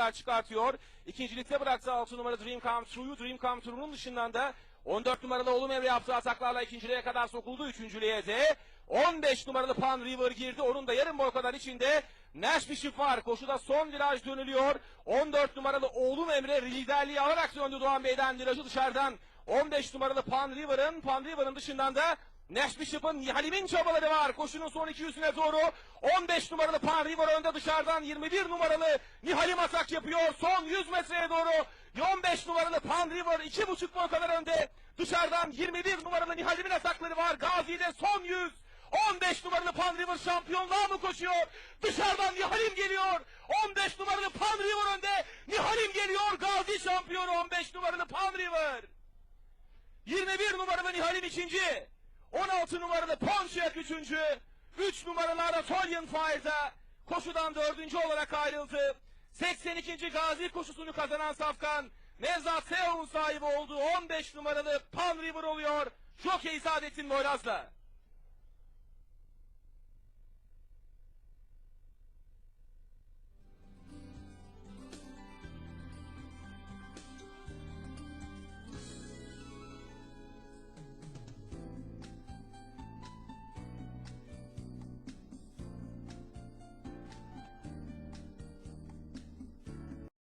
farklar çıkartıyor. İkincilikte bıraktı 6 numara Dream Come True'yu. Dream Come True'nun dışından da 14 numaralı Olum Emre yaptığı ataklarla ikinciliğe kadar sokuldu. Üçüncülüğe de 15 numaralı Pan River girdi. Onun da yarım boy kadar içinde Nash Bishop var. Koşuda son viraj dönülüyor. 14 numaralı Oğlum Emre liderliği alarak döndü Doğan Bey'den virajı dışarıdan. 15 numaralı Pan River'ın, Pan River'ın dışından da Nash Bishop'ın Halim'in çabaları var. Koşunun son 200'üne doğru 15 numaralı Pan River önde dışarıdan 21 numaralı Nihalim atak yapıyor. Son 100 metreye doğru 15 numaralı Pan River 2,5 boy kadar önde. Dışarıdan 21 numaralı Nihalim'in atakları var. Gazi'de son 100. 15 numaralı Pan River şampiyonluğa mı koşuyor? Dışarıdan Nihalim geliyor. 15 numaralı Pan River önde. Nihalim geliyor. Gazi şampiyonu 15 numaralı Pan River. 21 numaralı Nihalim ikinci. 16 numaralı Pontiac üçüncü. 3 numaralı Anatolian Fire'da koşudan dördüncü olarak ayrıldı. 82. Gazi koşusunu kazanan Safkan Nevzat Seo'nun sahibi olduğu 15 numaralı Pan River oluyor. Jockey Saadettin Boylaz'la.